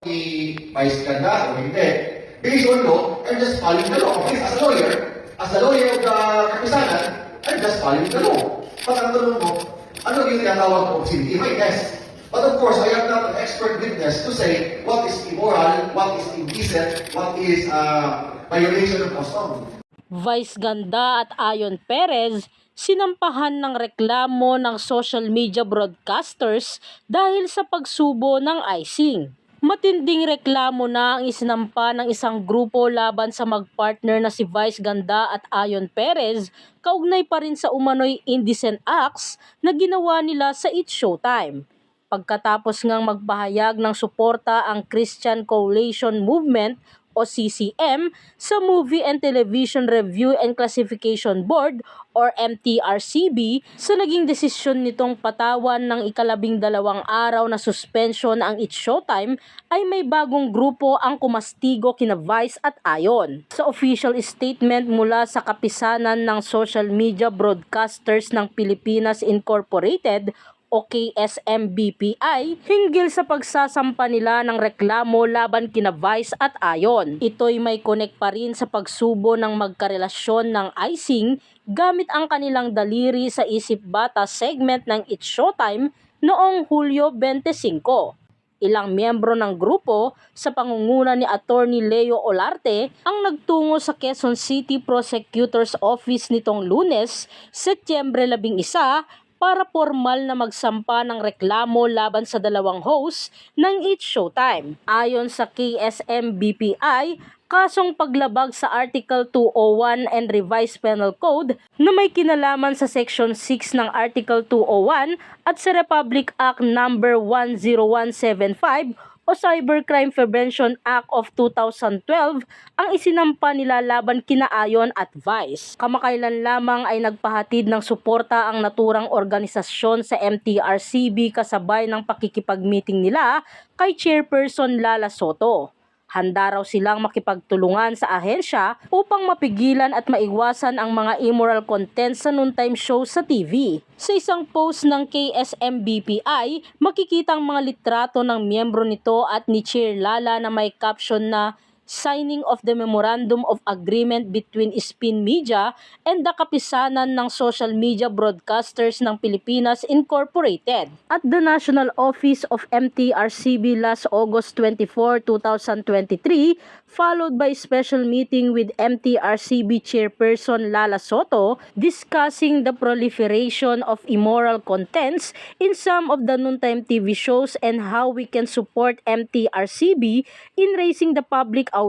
Vice Ganda o hindi. Based on law, I'm just following the law. Okay, as a lawyer, as a lawyer of the kapisanan, I'm just following the law. But ang tanong mo, ano yung tinatawag ko? May yes. But of course, I am not an expert witness to say what is immoral, what is indecent, what is uh, violation of custom. Vice Ganda at Ayon Perez sinampahan ng reklamo ng social media broadcasters dahil sa pagsubo ng icing. Matinding reklamo na ang isinampa ng isang grupo laban sa magpartner na si Vice Ganda at Ayon Perez kaugnay pa rin sa umano'y indecent acts na ginawa nila sa It's Showtime. Pagkatapos ngang magpahayag ng suporta ang Christian Coalition Movement o CCM sa Movie and Television Review and Classification Board or MTRCB sa naging desisyon nitong patawan ng ikalabing dalawang araw na suspension ang It's Showtime ay may bagong grupo ang kumastigo kina Vice at Ayon. Sa official statement mula sa kapisanan ng social media broadcasters ng Pilipinas Incorporated o KSMBPI hinggil sa pagsasampa nila ng reklamo laban kina Vice at Ayon. Ito'y may connect pa rin sa pagsubo ng magkarelasyon ng icing gamit ang kanilang daliri sa Isip Bata segment ng It's Showtime noong Hulyo 25 ilang miyembro ng grupo sa pangunguna ni Attorney Leo Olarte ang nagtungo sa Quezon City Prosecutor's Office nitong lunes, Setyembre 11 para formal na magsampa ng reklamo laban sa dalawang host ng It's Showtime. Ayon sa KSMBPI, kasong paglabag sa Article 201 and Revised Penal Code na may kinalaman sa Section 6 ng Article 201 at sa Republic Act Number 10175 o Cybercrime Prevention Act of 2012 ang isinampa nila laban kina Ayon at Vice. Kamakailan lamang ay nagpahatid ng suporta ang naturang organisasyon sa MTRCB kasabay ng pakikipag-meeting nila kay Chairperson Lala Soto. Handa raw silang makipagtulungan sa ahensya upang mapigilan at maiwasan ang mga immoral content sa noontime show sa TV. Sa isang post ng KSMBPI, makikita ang mga litrato ng miyembro nito at ni Chair Lala na may caption na signing of the Memorandum of Agreement between Spin Media and the Kapisanan ng Social Media Broadcasters ng Pilipinas Incorporated. At the National Office of MTRCB last August 24, 2023, followed by special meeting with MTRCB Chairperson Lala Soto discussing the proliferation of immoral contents in some of the noontime TV shows and how we can support MTRCB in raising the public awareness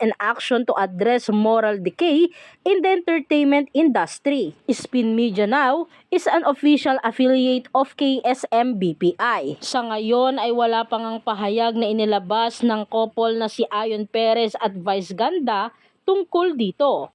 and action to address moral decay in the entertainment industry. Spin Media Now is an official affiliate of KSMBPI. Sa ngayon ay wala pang ang pahayag na inilabas ng couple na si Ayon Perez at Vice Ganda tungkol dito.